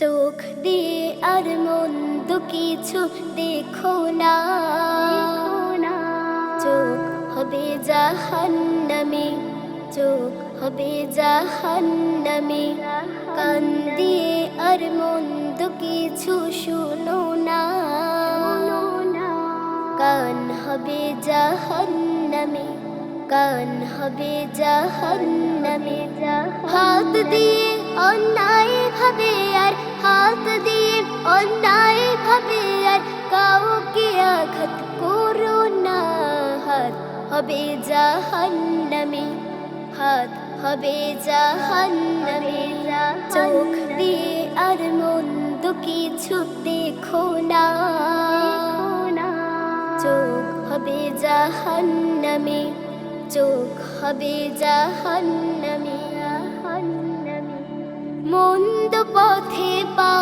চোখ দিয়ে আর মন্দ কিছু দেখো না। চোখ হবে জাহান্নামে, চোখ হবে জাহান্নামে। কান দিয়ে আর মন্দ কিছু শুনো না। কান হবে জাহান্নামে, কান হবে জাহান্নামে। হাত দিয়ে অন্যায় ভাবে আর হাত দিয়ে, অন্যায় ভাবে আর কাউকে আঘাত করো না। হাত হবে জাহান্নামে, হাত হবে জাহান্নামে। চোখ দিয়ে আর মন্দ কিছু দেখো না। চোখ হবে জাহান্নামে, চোখ হবে জাহান্নামে। মন্দ পথে পা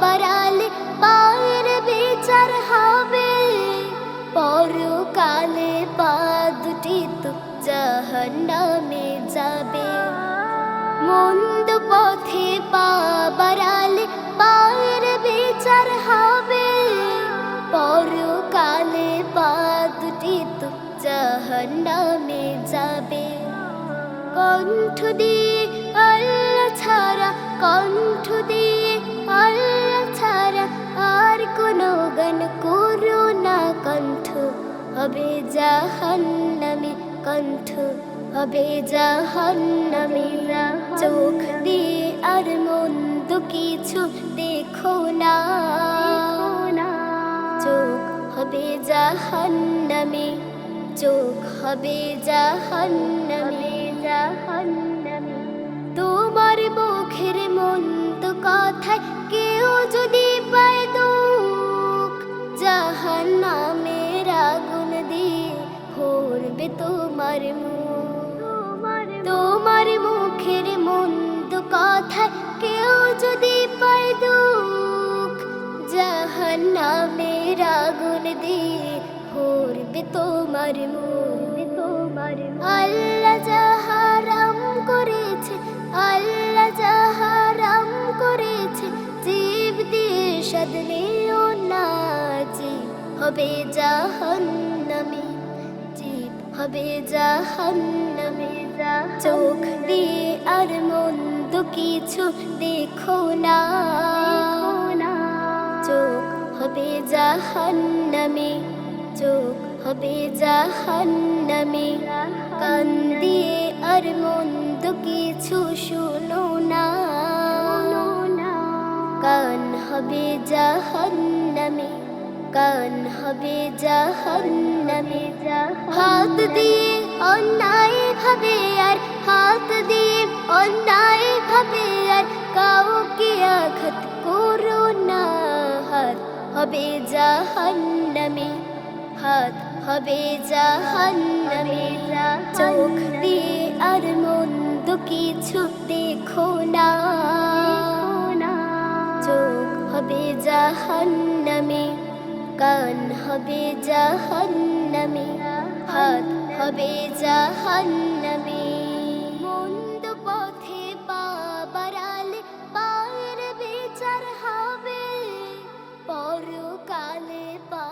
বাড়ালে পায়ের বিচার হবে। পরকালে পা দুটি তো জাহান্নামে যাবে। মন্দ পথে পা বাড়ালে পায়ের বিচার হবে। পরকালে পা দুটি তো জাহান্নামে যাবে। কণ্ঠ দিয়ে কণ্ঠ দিয়ে আল্লাহ ছাড়া আর কোনো গান করো না কণ্ঠ। হবে জাহান্নামে কণ্ঠ হবে জাহান্নামে। চোখ দিয়ে আর মন্দ কিছু দেখো না। চোখ হবে জাহান্নামে চোখ হবে জাহান্নামে। জাহান্নামে। তোমার কথায় কেউ যদি পায় দুঃখ, জাহান্নামের আগুন দিয়ে ভরবে তোমার মুখ। তোমার মুখের মন্দ কথায় কেউ যদি পায় দুঃখ, জাহান্নামের আগুন দিয়ে ভরবে তোমার মুখ। তোমার আল্লাহ সাধনেও না জীব হবে জাহান্নামে জীব হবে জাহান্নামে চোখ দিয়ে আর মন্দ কিছু দেখো না। চোখ হবে জাহান্নামে, চোখ হবে জাহান্নামে। কান দিয়ে আর মন্দ কিছু শুনো হবে জাহান্নামে, কান হবে জাহান্নামে। হাত দিয়ে অন্যায় ভাবে আর, হাত দিয়ে অন্যায় ভাবে আর, কাউকে আঘাত করো না। হাত হবে জাহান্নামে, হাত হবে জাহান্নামে। চোখ দিয়ে আর মন্দ কিছু দেখো না। হবে জাহান্নামে, কান হবে জাহান্নামে, হাত হবে জাহান্নামে। মন্দ পথে পা বাড়ালে পায়ের বিচার হবে, পরকালে পা